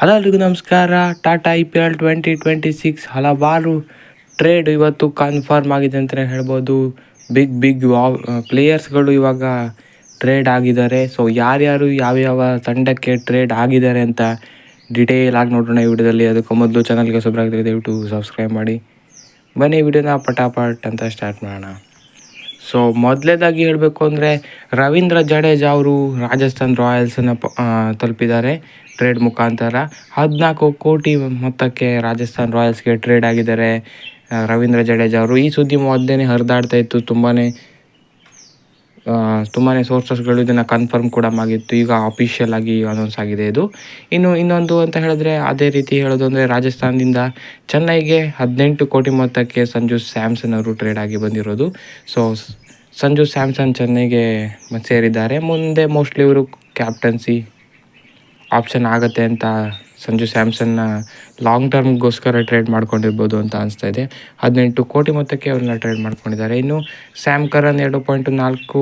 Hello ಎಲ್ರಿಗೂ ನಮಸ್ಕಾರ. Tata I P L twenty twenty six ಹಲವಾರು ಟ್ರೇಡ್ ಇವತ್ತು ಕನ್ಫರ್ಮ್ ಆಗಿದೆ ಅಂತಲೇ ಹೇಳ್ಬೋದು. ಬಿಗ್ ಬಿಗ್ ಪ್ಲೇಯರ್ಸ್ಗಳು ಇವಾಗ ಟ್ರೇಡ್ ಆಗಿದ್ದಾರೆ. ಸೊ ಯಾರ್ಯಾರು ಯಾವ್ಯಾವ ತಂಡಕ್ಕೆ ಟ್ರೇಡ್ ಆಗಿದ್ದಾರೆ ಅಂತ ಡಿಟೇಲ್ ಆಗಿ ನೋಡೋಣ ಈ ವಿಡಿಯೋದಲ್ಲಿ. ಅದಕ್ಕೂ ಮೊದಲು ಚಾನಲ್ಗೆ ಸುಬ್ರಾಗಿದ್ರೆ ದಯವಿಟ್ಟು ಸಬ್ಸ್ಕ್ರೈಬ್ ಮಾಡಿ. ಬನ್ನಿ, ವಿಡಿಯೋನ ಪಟಾಪಟ್ ಅಂತ ಸ್ಟಾರ್ಟ್ ಮಾಡೋಣ. ಸೊ ಮೊದಲೇದಾಗಿ ಹೇಳಬೇಕು ಅಂದರೆ ರವೀಂದ್ರ ಜಡೇಜಾ ಅವರು ರಾಜಸ್ಥಾನ್ ರಾಯಲ್ಸನ್ನು ತಲುಪಿದ್ದಾರೆ. ಟ್ರೇಡ್ ಮುಖಾಂತರ ಹದಿನಾಲ್ಕು ಕೋಟಿ ಮೊತ್ತಕ್ಕೆ ರಾಜಸ್ಥಾನ್ ರಾಯಲ್ಸ್ಗೆ ಟ್ರೇಡ್ ಆಗಿದ್ದಾರೆ. ರವೀಂದ್ರ ಜಡೇಜಾ ಅವರು ಈ ಸುದ್ದಿ ಮೊದಲೇ ಹರಿದಾಡ್ತಾ ಇತ್ತು. ತುಂಬಾ ತುಂಬಾ ಸೋರ್ಸಸ್ಗಳು ಇದನ್ನು ಕನ್ಫರ್ಮ್ ಕೂಡ ಆಗಿತ್ತು. ಈಗ ಅಫಿಷಿಯಲ್ ಆಗಿ ಅನೌನ್ಸ್ ಆಗಿದೆ ಇದು. ಇನ್ನು ಇನ್ನೊಂದು ಅಂತ ಹೇಳಿದ್ರೆ ಅದೇ ರೀತಿ ಹೇಳೋದು ಅಂದರೆ ರಾಜಸ್ಥಾನದಿಂದ ಚೆನ್ನೈಗೆ ಹದಿನೆಂಟು ಕೋಟಿ ಮೊತ್ತಕ್ಕೆ ಸಂಜು ಸ್ಯಾಮ್ಸನ್ ಅವರು ಟ್ರೇಡ್ ಆಗಿ ಬಂದಿರೋದು. ಸೊ ಸಂಜು ಸ್ಯಾಮ್ಸನ್ ಚೆನ್ನೈಗೆ ಸೇರಿದ್ದಾರೆ. ಮುಂದೆ ಮೋಸ್ಟ್ಲಿ ಇವರು ಕ್ಯಾಪ್ಟನ್ಸಿ ಆಪ್ಷನ್ ಆಗುತ್ತೆ ಅಂತ ಸಂಜು ಸ್ಯಾಮ್ಸನ್ನ ಲಾಂಗ್ ಟರ್ಮ್ಗೋಸ್ಕರ ಟ್ರೇಡ್ ಮಾಡ್ಕೊಂಡಿರ್ಬೋದು ಅಂತ ಅನಿಸ್ತಾ ಇದೆ ಹದಿನೆಂಟು ಕೋಟಿ ಮೊತ್ತಕ್ಕೆ ಅವ್ರನ್ನ ಟ್ರೇಡ್ ಮಾಡ್ಕೊಂಡಿದ್ದಾರೆ. ಇನ್ನು ಸ್ಯಾಮ್ ಕರನ್ ಎರಡು ಪಾಯಿಂಟ್ ನಾಲ್ಕು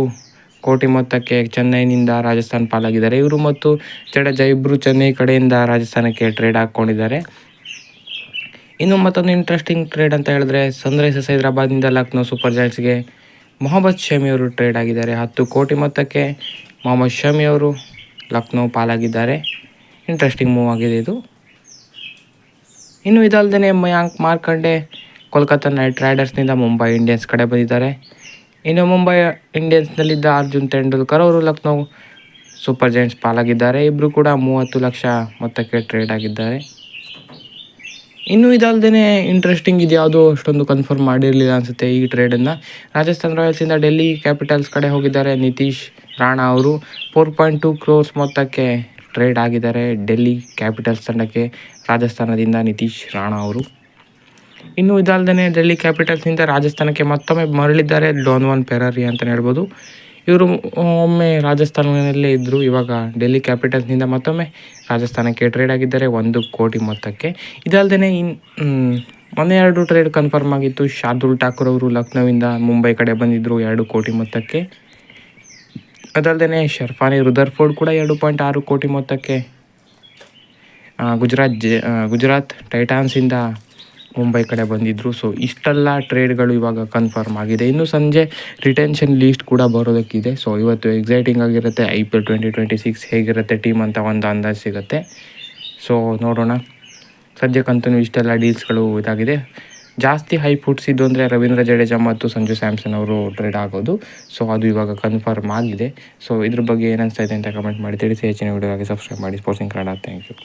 ಕೋಟಿ ಮೊತ್ತಕ್ಕೆ ಚೆನ್ನೈನಿಂದ ರಾಜಸ್ಥಾನ್ ಪಾಲಾಗಿದ್ದಾರೆ. ಇವರು ಮತ್ತು ಜಡೇಜಾ ಜೈಬ್ರು ಚೆನ್ನೈ ಕಡೆಯಿಂದ ರಾಜಸ್ಥಾನಕ್ಕೆ ಟ್ರೇಡ್ ಹಾಕ್ಕೊಂಡಿದ್ದಾರೆ. ಇನ್ನು ಮತ್ತೊಂದು ಇಂಟ್ರೆಸ್ಟಿಂಗ್ ಟ್ರೇಡ್ ಅಂತ ಹೇಳಿದ್ರೆ ಸನ್ರೈಸರ್ಸ್ ಹೈದರಾಬಾದಿಂದ ಲಕ್ನೋ ಸೂಪರ್ ಜಾಯಿಂಟ್ಸ್ಗೆ ಮೊಹಮ್ಮದ್ ಶಮಿ ಅವರು ಟ್ರೇಡ್ ಆಗಿದ್ದಾರೆ. ಹತ್ತು ಕೋಟಿ ಮೊತ್ತಕ್ಕೆ ಮೊಹಮ್ಮದ್ ಶಮಿ ಅವರು ಲಕ್ನೋ ಪಾಲಾಗಿದ್ದಾರೆ. ಇಂಟ್ರೆಸ್ಟಿಂಗ್ ಮೂವ್ ಆಗಿದೆ ಇದು. ಇನ್ನು ಇದಲ್ಲದೆ ಮಯಾಂಕ್ ಮಾರ್ಕಂಡೆ ಕೋಲ್ಕತ್ತಾ ನೈಟ್ ರೈಡರ್ಸ್ನಿಂದ ಮುಂಬೈ ಇಂಡಿಯನ್ಸ್ ಕಡೆ ಬಂದಿದ್ದಾರೆ. ಇನ್ನು ಮುಂಬೈ ಇಂಡಿಯನ್ಸ್ನಲ್ಲಿದ್ದ ಅರ್ಜುನ್ ತೆಂಡೂಲ್ಕರ್ ಅವರು ಲಕ್ನೋ ಸೂಪರ್ ಜೈಂಟ್ಸ್ ಪಾಲಾಗಿದ್ದಾರೆ. ಇಬ್ಬರು ಕೂಡ ಮೂವತ್ತು ಲಕ್ಷ ಮೊತ್ತಕ್ಕೆ ಟ್ರೇಡ್ ಆಗಿದ್ದಾರೆ. ಇನ್ನು ಇದಲ್ಲದೆ ಇಂಟ್ರೆಸ್ಟಿಂಗ್ ಇದು ಅಷ್ಟೊಂದು ಕನ್ಫರ್ಮ್ ಮಾಡಿರಲಿಲ್ಲ ಅನಿಸುತ್ತೆ ಈ ಟ್ರೇಡನ್ನು ರಾಜಸ್ಥಾನ್ ರಾಯಲ್ಸಿಂದ ಡೆಲ್ಲಿ ಕ್ಯಾಪಿಟಲ್ಸ್ ಕಡೆ ಹೋಗಿದ್ದಾರೆ ನಿತೀಶ್ ರಾಣಾ ಅವರು. ಫೋರ್ ಪಾಯಿಂಟ್ ಟು ಕ್ರೋರ್ಸ್ ಮೊತ್ತಕ್ಕೆ ಟ್ರೇಡ್ ಆಗಿದ್ದಾರೆ. ಡೆಲ್ಲಿ ಕ್ಯಾಪಿಟಲ್ಸ್ ತಂಡಕ್ಕೆ ರಾಜಸ್ಥಾನದಿಂದ ನಿತೀಶ್ ರಾಣಾ ಅವರು. ಇನ್ನು ಇದಲ್ಲದೆ ಡೆಲ್ಲಿ ಕ್ಯಾಪಿಟಲ್ಸ್ನಿಂದ ರಾಜಸ್ಥಾನಕ್ಕೆ ಮತ್ತೊಮ್ಮೆ ಮರಳಿದ್ದಾರೆ ಡೋನ್ವನ್ ಪೆರಾರಿ ಅಂತಲೇ ಹೇಳ್ಬೋದು. ಇವರು ಒಮ್ಮೆ ರಾಜಸ್ಥಾನದಲ್ಲೇ ಇದ್ದರು ಇವಾಗ ಡೆಲ್ಲಿ ಕ್ಯಾಪಿಟಲ್ಸ್ನಿಂದ ಮತ್ತೊಮ್ಮೆ ರಾಜಸ್ಥಾನಕ್ಕೆ ಟ್ರೇಡ್ ಆಗಿದ್ದಾರೆ ಒಂದು ಕೋಟಿ ಮೊತ್ತಕ್ಕೆ. ಇದಲ್ಲದೆ ಇನ್ ಮೊನ್ನೆ ಎರಡು ಟ್ರೇಡ್ ಕನ್ಫರ್ಮ್ ಆಗಿತ್ತು. ಶಾರ್ದುಲ್ ಠಾಕೂರ್ ಅವರು ಲಕ್ನೋವಿಂದ ಮುಂಬೈ ಕಡೆ ಬಂದಿದ್ದರು ಎರಡು ಕೋಟಿ ಮೊತ್ತಕ್ಕೆ. ಅದಲ್ಲದೆ ಶರ್ಫಾನಿ ರುದರ್ಫೋರ್ಡ್ ಕೂಡ ಎರಡು ಪಾಯಿಂಟ್ ಆರು ಕೋಟಿ ಮೊತ್ತಕ್ಕೆ ಗುಜರಾತ್ ಜೆ ಗುಜರಾತ್ ಟೈಟಾನ್ಸಿಂದ ಮುಂಬೈ ಕಡೆ ಬಂದಿದ್ದರು ಸೊ ಇಷ್ಟೆಲ್ಲ ಟ್ರೇಡ್ಗಳು ಇವಾಗ ಕನ್ಫರ್ಮ್ ಆಗಿದೆ. ಇನ್ನು ಸಂಜೆ ರಿಟೆನ್ಷನ್ ಲೀಸ್ಟ್ ಕೂಡ ಬರೋದಕ್ಕಿದೆ. ಸೊ ಇವತ್ತು ಎಕ್ಸೈಟಿಂಗ್ ಆಗಿರುತ್ತೆ. I P L twenty twenty six ಹೇಗಿರುತ್ತೆ ಟೀಮ್ ಅಂತ ಒಂದು ಅಂದಾಜು ಸಿಗುತ್ತೆ. ಸೊ ನೋಡೋಣ. ಸದ್ಯಕ್ಕಂತೂ ಇಷ್ಟೆಲ್ಲ ಡೀಲ್ಸ್ಗಳು ಇದಾಗಿದೆ. ಜಾಸ್ತಿ ಹೈ ಹುಟ್ಟಿಸಿದ್ದು ಅಂದರೆ ರವೀಂದ್ರ ಜಡೇಜಾ ಮತ್ತು ಸಂಜು ಸ್ಯಾಮ್ಸನ್ ಅವರು ಟ್ರೇಡ್ ಆಗೋದು. ಸೊ ಅದು ಇವಾಗ ಕನ್ಫರ್ಮ್ ಆಗಿದೆ. ಸೊ ಇದ್ರ ಬಗ್ಗೆ ಏನು ಇದೆ ಅಂತ ಕಮೆಂಟ್ ಮಾಡಿ. ತಿಳಿಸಿ, ಹೆಚ್ಚಿನ ವಿಡಿಯೋಗಾಗಿ ಸಬ್ಸ್ಕ್ರೈಬ್ ಮಾಡಿ. ಸ್ಪೋರ್ಟ್ಸಿಂಗ್ ಕನ್ನಡ ಥ್ಯಾಂಕ್ ಯು